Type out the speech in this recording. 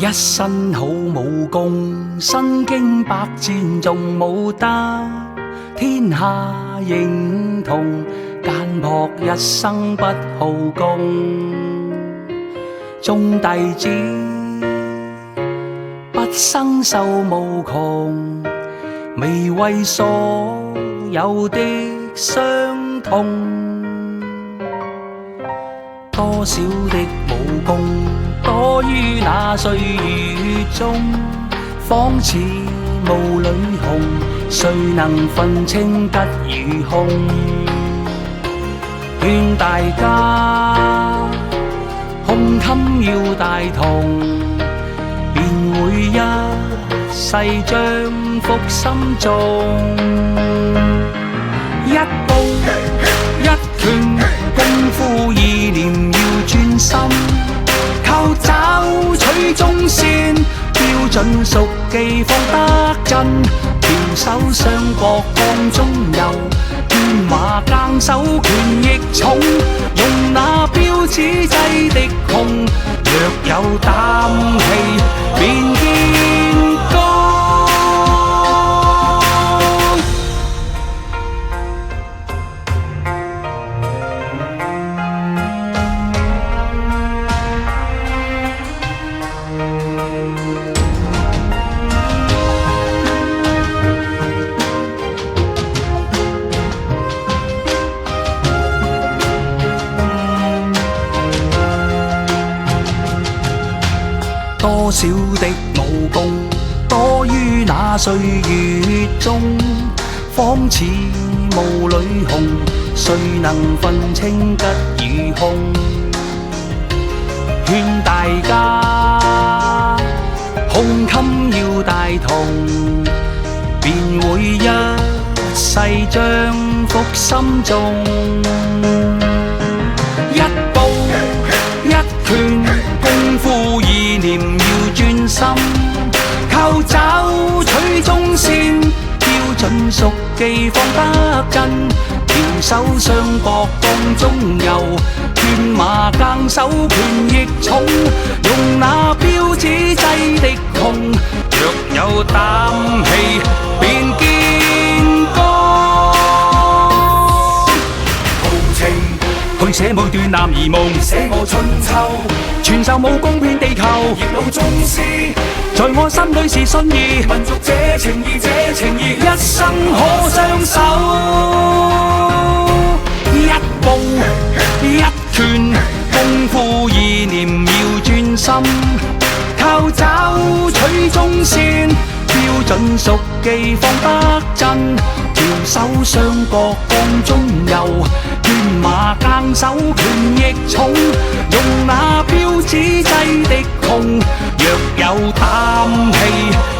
一身好武功，身經百戰仲冇得天下認同，簡樸一生不好功。眾弟子不生受無窮，未為所有的傷痛，多少的武功躲於那歲月中，仿似霧裏紅，誰能分清吉與凶？勸大家胸襟要大同，便會一世將福心中。一步一拳，功夫意念要专心，就找取中线标准，熟记方得真。联手相搏，放中游断马，更手拳亦重用。那标尺制的控若有打。多少的武功多於那歲月中，仿似霧裏紅，誰能分清吉與凶？勸大家胸襟要大同，便會一世將福心中。心，靠找取中线，标准熟记放得真，條手雙膊放中游，断马更手拳亦重，用那标去寫每段男兒夢，寫我春秋，傳授武功遍地球。亦老宗師，在我心裏是信義，民族這情義這情義，一生可相守。一步一拳，功夫意念要專心，靠找取中線，標準熟記放得真，條手相搏江中游，卷马更手拳亦重，用那标纸制的弓，若有胆气。